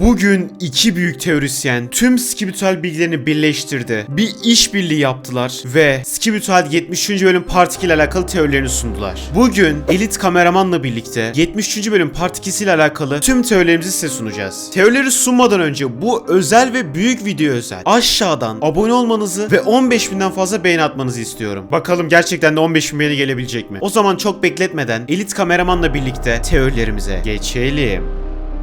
Bugün iki büyük teorisyen tüm skibitüel bilgilerini birleştirdi. Bir işbirliği yaptılar ve skibitüel 73. bölüm part 2 ile alakalı teorilerini sundular. Bugün elit kameramanla birlikte 73. bölüm part 2 ile alakalı tüm teorilerimizi size sunacağız. Teorileri sunmadan önce bu özel ve büyük video özel. Aşağıdan abone olmanızı ve 15.000'den fazla beğeni atmanızı istiyorum. Bakalım gerçekten de 15.000 beğeni gelebilecek mi? O zaman çok bekletmeden elit kameramanla birlikte teorilerimize geçelim.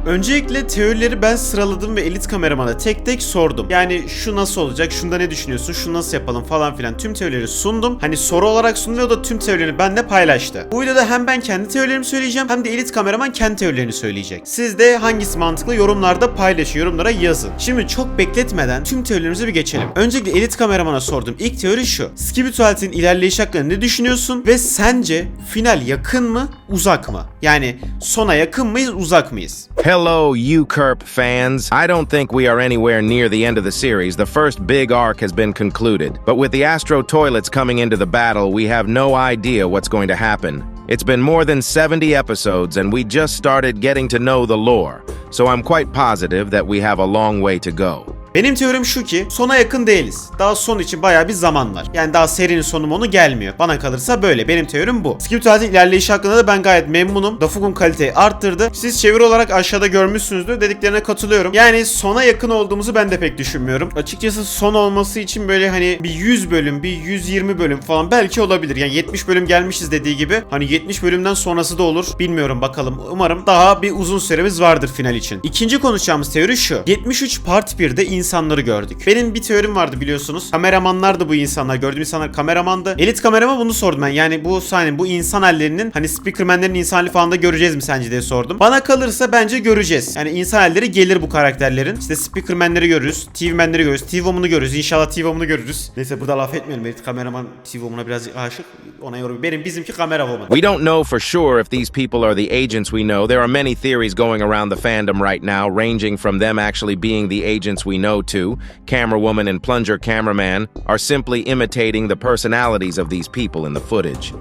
Öncelikle teorileri ben sıraladım ve elit kameramana tek tek sordum. Yani şu nasıl olacak, şunda ne düşünüyorsun, şunu nasıl yapalım falan filan tüm teorileri sundum. Hani soru olarak sundu o da tüm teorilerini benimle paylaştı. Bu videoda hem ben kendi teorilerimi söyleyeceğim hem de elit kameraman kendi teorilerini söyleyecek. Siz de hangisi mantıklı yorumlarda paylaşın, yorumlara yazın. Şimdi çok bekletmeden tüm teorilerimize bir geçelim. Öncelikle elit kameramana sordum. İlk teori şu. Skibitualite'in ilerleyiş hakkında ne düşünüyorsun ve sence final yakın mı, uzak mı? Yani sona yakın mıyız, uzak mıyız? Hello, UKERP fans. I don't think we are anywhere near the end of the series. The first big arc has been concluded. But with the Astro toilets coming into the battle, we have no idea what's going to happen. It's been more than 70 episodes, and we just started getting to know the lore. So I'm quite positive that we have a long way to go. Benim teorim şu ki sona yakın değiliz. Daha son için bayağı bir zaman var. Yani daha serinin sonu onu gelmiyor. Bana kalırsa böyle. Benim teorim bu. Skiptual'in ilerleyişi hakkında da ben gayet memnunum. Dafuk'un kaliteyi arttırdı. Siz çeviri olarak aşağıda görmüşsünüzdür. Dediklerine katılıyorum. Yani sona yakın olduğumuzu ben de pek düşünmüyorum. Açıkçası son olması için böyle hani bir 100 bölüm, bir 120 bölüm falan belki olabilir. Yani 70 bölüm gelmişiz dediği gibi. Hani 70 bölümden sonrası da olur. Bilmiyorum bakalım. Umarım daha bir uzun süremiz vardır final için. İkinci konuşacağımız teori şu. 73 part 1'de insanları gördük. Benim bir teorim vardı biliyorsunuz. Kameramanlar da bu insanlar. Gördüğüm insanlar kameramandı. Elit kamerama bunu sordum ben. Yani bu sahne bu insan hallerinin hani speakermanlerin insan hali falan da göreceğiz mi sence diye sordum. Bana kalırsa bence göreceğiz. Yani insan halleri gelir bu karakterlerin. İşte speakermanleri görürüz. TV-menleri görürüz. TV-woman'ı görürüz. İnşallah TV-woman'ı görürüz. Neyse burada laf etmeyelim. Elit kameraman TV-woman'a biraz aşık. Ona yorum. Benim bizimki kamera woman. We don't know for sure if these people are the agents we know. There are many theories going around the fandom right now, ranging from them actually being the agents we know to camera woman and plunger cameraman are simply imitating the personalities of these people in the footage.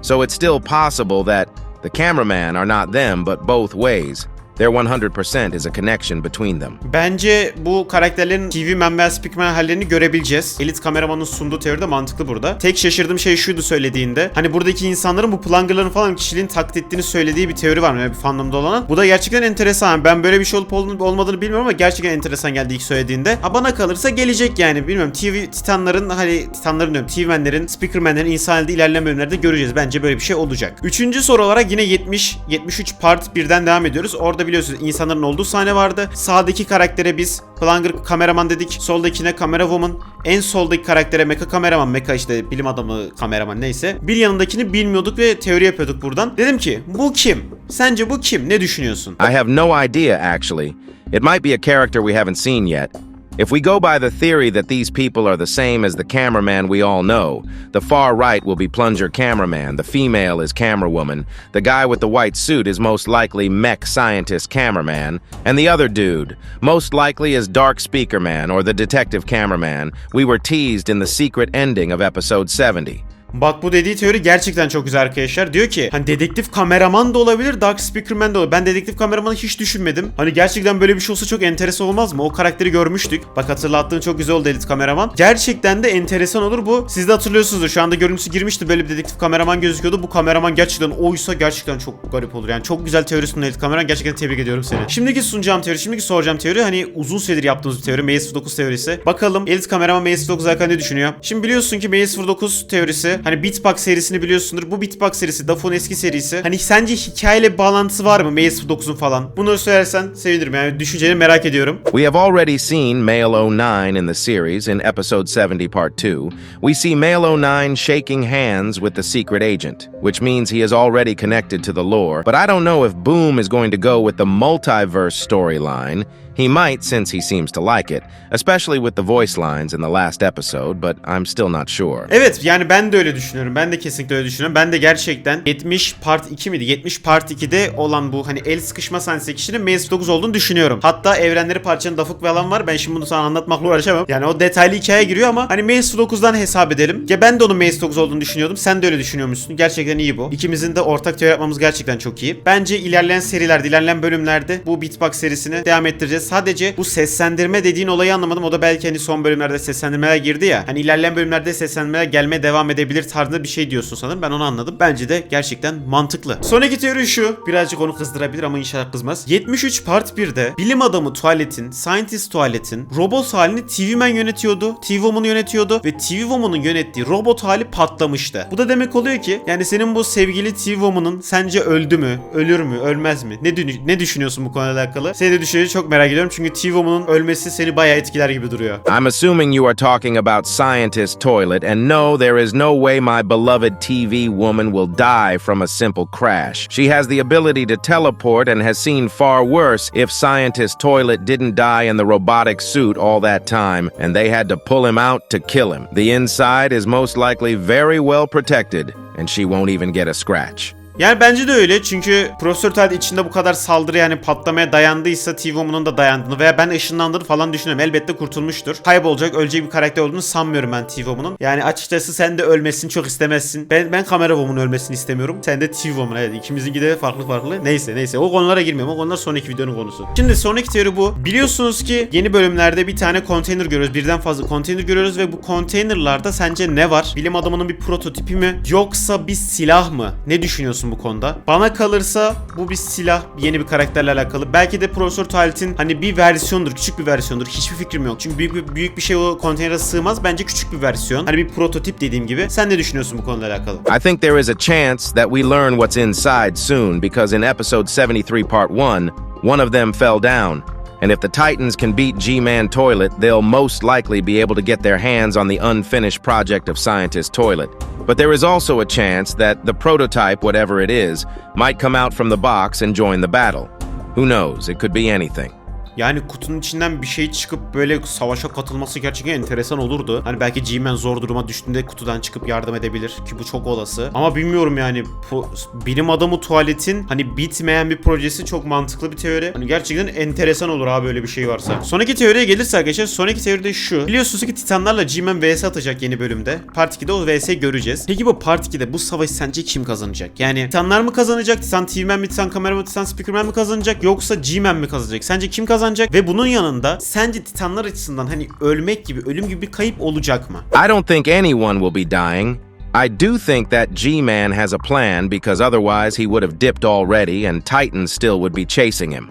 So it's still possible that the cameraman are not them, but both ways. There 100% is a connection between them. Bence bu karakterlerin TV man veya speakman hallerini görebileceğiz. Elit kameramanın sunduğu teori de mantıklı burada. Tek şaşırdığım şey şuydu söylediğinde. Hani buradaki insanların bu plungerların falan kişiliğini taklit ettiğini söylediği bir teori var. Yani bir fandomda olan. Bu da gerçekten enteresan. Ben böyle bir şey olup olmadığını bilmiyorum ama gerçekten enteresan geldi ilk söylediğinde. Ha bana kalırsa gelecek yani. Bilmiyorum TV titanların hani titanların diyorum TV manlerin, speakermanlerin insan halde ilerleyen bölümlerde göreceğiz. Bence böyle bir şey olacak. Üçüncü soru olarak yine 70 73 part 1'den devam ediyoruz. Orada biliyorsunuz insanların olduğu sahne vardı. Sağdaki karaktere biz Plunger kameraman dedik. Soldakine kamera woman. En soldaki karaktere mecha kameraman. Mecha işte bilim adamı kameraman neyse. Bir yanındakini bilmiyorduk ve teori yapıyorduk buradan. Dedim ki bu kim? Sence bu kim? Ne düşünüyorsun? I have no idea, actually. It might be a character we haven't seen yet. If we go by the theory that these people are the same as the cameraman we all know, the far right will be plunger cameraman, the female is camerawoman, the guy with the white suit is most likely mech scientist cameraman, and the other dude, most likely is dark speaker man or the detective cameraman we were teased in the secret ending of episode 70. Bak bu dediği teori gerçekten çok güzel arkadaşlar. Diyor ki hani dedektif kameraman da olabilir, Dark Speakerman de olabilir. Ben dedektif kameramanı hiç düşünmedim. Hani gerçekten böyle bir şey olsa çok enteresan olmaz mı? O karakteri görmüştük. Bak hatırlattığın çok güzel oldu edit kameraman. Gerçekten de enteresan olur bu. Siz de hatırlıyorsunuzdur. Şu anda görüntüsü girmişti. Böyle bir dedektif kameraman gözüküyordu. Bu kameraman gerçekten oysa gerçekten çok garip olur. Yani çok güzel teori sundu edit kameraman. Gerçekten tebrik ediyorum seni. Şimdiki sunacağım teori, şimdiki soracağım teori hani uzun süredir yaptığımız bir teori. MS9 teorisi. Bakalım edit kameraman MS9 hakkında ne düşünüyor? Şimdi biliyorsun ki MS09 teorisi Hani Beatbox serisini biliyorsundur. Bu Beatbox serisi, Dafon eski serisi. Hani sence hikayeyle bağlantısı var mı MS9'un falan? Bunu söylersen sevinirim. Yani düşünceni merak ediyorum. We have already seen Male 09 in the series in episode 70, part 2. We see Male 09 shaking hands with the secret agent, which means he is already connected to the lore. But I don't know if Boom is going to go with the multiverse storyline. He might, since he seems to like it, especially with the voice lines in the last episode, but I'm still not sure. Evet yani ben de öyle düşünüyorum. Ben de kesinlikle öyle düşünüyorum. Ben de gerçekten 70 part 2 miydi? 70 part 2'de olan bu hani el sıkışma sahnesi kişinin MS9 olduğunu düşünüyorum. Hatta evrenleri parçanın dafuk ve alan var. Ben şimdi bunu sana anlatmakla uğraşamam. Yani o detaylı hikaye giriyor ama hani MS9'dan hesap edelim. Ya ben de onun MS9 olduğunu düşünüyordum. Sen de öyle düşünüyormuşsun. Gerçekten iyi bu. İkimizin de ortak teori yapmamız gerçekten çok iyi. Bence ilerleyen serilerde, ilerleyen bölümlerde bu Beatbox serisini devam ettireceğiz. Sadece bu seslendirme dediğin olayı anlamadım. O da belki hani son bölümlerde seslendirmeler girdi ya. Hani ilerleyen bölümlerde seslendirmeler gelmeye devam edebilir tarzında bir şey diyorsun sanırım. Ben onu anladım. Bence de gerçekten mantıklı. Sonraki teori şu. Birazcık onu kızdırabilir ama inşallah kızmaz. 73 part 1'de bilim adamı tuvaletin, scientist tuvaletin robot halini TV Man yönetiyordu. TV Woman'ı yönetiyordu ve TV Woman'ın yönettiği robot hali patlamıştı. Bu da demek oluyor ki yani senin bu sevgili TV Woman'ın sence öldü mü? Ölür mü? Ölmez mi? Ne, ne düşünüyorsun bu konuyla alakalı? Seni de düşünceyi çok merak ediyorum çünkü ölmesi seni bayağı etkiler gibi duruyor. I'm assuming you are talking about Scientist Toilet, and no, there is no way my beloved TV woman will die from a simple crash. She has the ability to teleport and has seen far worse if Scientist Toilet didn't die in the robotic suit all that time, and they had to pull him out to kill him. The inside is most likely very well protected, and she won't even get a scratch. Yani bence de öyle çünkü Profesör Toad içinde bu kadar saldırı yani patlamaya dayandıysa T-Woman'ın da dayandığını veya ben ışınlandığını falan düşünüyorum. Elbette kurtulmuştur. Kaybolacak, ölecek bir karakter olduğunu sanmıyorum ben T-Woman'ın. Yani açıkçası sen de ölmesini çok istemezsin. Ben ben Kamera Woman'ın ölmesini istemiyorum. Sen de T-Woman evet ikimizinki de farklı farklı. Neyse neyse o konulara girmiyorum. O konular sonraki videonun konusu. Şimdi sonraki teori bu. Biliyorsunuz ki yeni bölümlerde bir tane konteyner görüyoruz. Birden fazla konteyner görüyoruz ve bu konteynerlarda sence ne var? Bilim adamının bir prototipi mi? Yoksa bir silah mı? Ne düşünüyorsun bu konuda? Bana kalırsa bu bir silah. Yeni bir karakterle alakalı. Belki de Profesör Twilicht'in hani bir versiyondur. Küçük bir versiyondur. Hiçbir fikrim yok. Çünkü büyük bir, büyük bir şey o konteynere sığmaz. Bence küçük bir versiyon. Hani bir prototip dediğim gibi. Sen ne düşünüyorsun bu konuyla alakalı? I think there is a chance that we learn what's inside soon because in episode 73, part 1, one of them fell down. And if the Titans can beat G Man Toilet, they'll most likely be able to get their hands on the unfinished project of Scientist Toilet. But there is also a chance that the prototype, whatever it is, might come out from the box and join the battle. Who knows? It could be anything. Yani kutunun içinden bir şey çıkıp böyle savaşa katılması gerçekten enteresan olurdu. Hani belki G-Man zor duruma düştüğünde kutudan çıkıp yardım edebilir ki bu çok olası. Ama bilmiyorum yani bu bilim adamı tuvaletin hani bitmeyen bir projesi çok mantıklı bir teori. Hani gerçekten enteresan olur abi böyle bir şey varsa. Sonraki teoriye gelirse arkadaşlar sonraki teori de şu. Biliyorsunuz ki Titanlarla G-Man vs atacak yeni bölümde. Part 2'de o vs göreceğiz. Peki bu Part 2'de bu savaş sence kim kazanacak? Yani Titanlar mı kazanacak? Titan TV-Man mi? Titan Kamera mı? Titan Speakerman mi kazanacak? Yoksa G-Man mi kazanacak? Sence kim kazanacak? Ve bunun yanında sence Titanlar açısından hani ölmek gibi, ölüm gibi bir kayıp olacak mı? I don't think anyone will be dying. I do think that G Man has a plan because otherwise he would have dipped already and Titans still would be chasing him.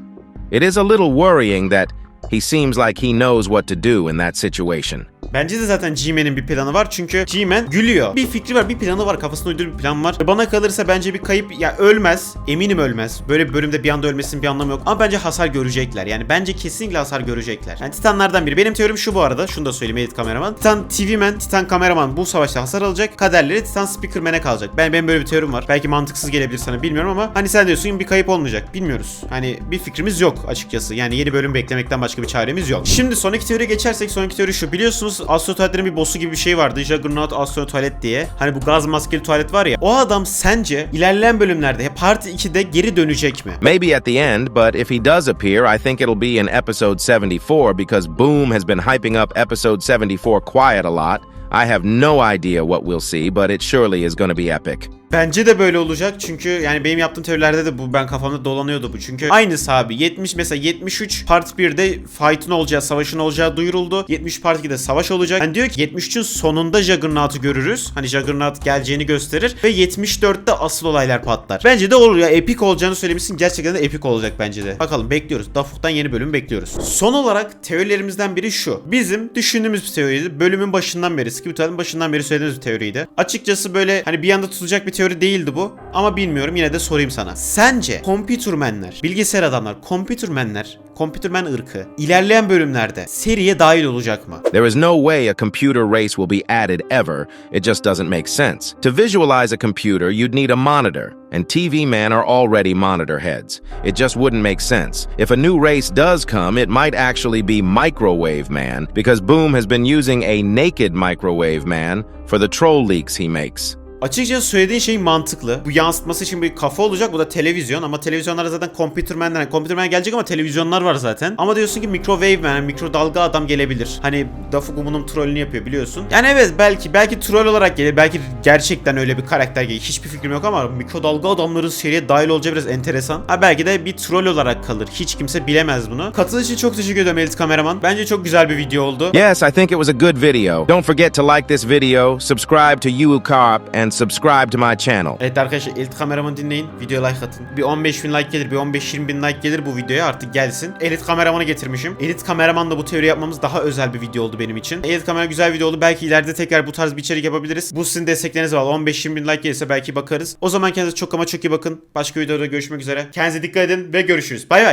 It is a little worrying that he seems like he knows what to do in that situation. Bence de zaten G-Man'in bir planı var çünkü G-Man gülüyor. Bir fikri var, bir planı var, kafasında uydurduğu bir plan var. Bana kalırsa bence bir kayıp ya ölmez, eminim ölmez. Böyle bir bölümde bir anda ölmesinin bir anlamı yok. Ama bence hasar görecekler. Yani bence kesinlikle hasar görecekler. Yani Titanlardan biri. Benim teorim şu bu arada. Şunu da söyleyeyim edit kameraman. Titan TV Man, Titan kameraman bu savaşta hasar alacak. Kaderleri Titan Speakerman'e kalacak. Ben benim böyle bir teorim var. Belki mantıksız gelebilir sana bilmiyorum ama hani sen diyorsun bir kayıp olmayacak. Bilmiyoruz. Hani bir fikrimiz yok açıkçası. Yani yeni bölüm beklemekten başka bir çaremiz yok. Şimdi sonraki teoriye geçersek sonraki teori şu. Biliyorsunuz Astro Tuvaletlerin bir boss'u gibi bir şey vardı. Juggernaut Astro Tuvalet diye. Hani bu gaz maskeli tuvalet var ya. O adam sence ilerleyen bölümlerde Part 2'de geri dönecek mi? Maybe at the end, but if he does appear, I think it'll be in episode 74 because Boom has been hyping up episode 74 quiet a lot. I have no idea what we'll see, but it surely is going to be epic. Bence de böyle olacak çünkü yani benim yaptığım teorilerde de bu ben kafamda dolanıyordu bu. Çünkü aynısı abi 70 mesela 73 part 1'de fight'ın olacağı, savaşın olacağı duyuruldu. 70 part 2'de savaş olacak. Hani diyor ki 73'ün sonunda Juggernaut'u görürüz. Hani Juggernaut geleceğini gösterir ve 74'te asıl olaylar patlar. Bence de olur ya epik olacağını söylemişsin. Gerçekten de epik olacak bence de. Bakalım bekliyoruz. Dafuk'tan yeni bölüm bekliyoruz. Son olarak teorilerimizden biri şu. Bizim düşündüğümüz bir teoriydi. Bölümün başından beri, Skibita'nın başından beri söylediğimiz bir teoriydi. Açıkçası böyle hani bir yanda tutacak bir teori değildi bu. Ama bilmiyorum yine de sorayım sana. Sence computermenler, bilgisayar adamlar, computermenler, computerman ırkı ilerleyen bölümlerde seriye dahil olacak mı? There is no way a computer race will be added ever. It just doesn't make sense. To visualize a computer, you'd need a monitor, and TV men are already monitor heads. It just wouldn't make sense. If a new race does come, it might actually be Microwave Man, because Boom has been using a naked Microwave Man for the troll leaks he makes. Açıkçası söylediğin şey mantıklı. Bu yansıtması için bir kafa olacak. Bu da televizyon ama televizyonlara zaten Computerman'den Computerman gelecek ama televizyonlar var zaten. Ama diyorsun ki Microwave Man, yani mikrodalga adam gelebilir. Hani Dafu Gumu'nun trollünü yapıyor biliyorsun. Yani evet belki belki troll olarak gelir. Belki gerçekten öyle bir karakter gelir. Hiçbir fikrim yok ama mikrodalga adamların seriye dahil olacağı biraz enteresan. Ha belki de bir troll olarak kalır. Hiç kimse bilemez bunu. Katılış için çok teşekkür ederim Elit Kameraman. Bence çok güzel bir video oldu. Yes, I think it was a good video. Don't forget to like this video, subscribe to Yu Carp, and subscribe to my channel. Evet arkadaşlar Elit kameramanı dinleyin. Videoya like atın. Bir 15 bin like gelir, bir 15-20 bin like gelir bu videoya artık gelsin. Elit kameramanı getirmişim. Elit kameramanla bu teori yapmamız daha özel bir video oldu benim için. Elit kamera güzel video oldu. Belki ileride tekrar bu tarz bir içerik yapabiliriz. Bu sizin destekleriniz var. 15-20 bin like gelirse belki bakarız. O zaman kendinize çok ama çok iyi bakın. Başka videoda görüşmek üzere. Kendinize dikkat edin ve görüşürüz. Bay bay.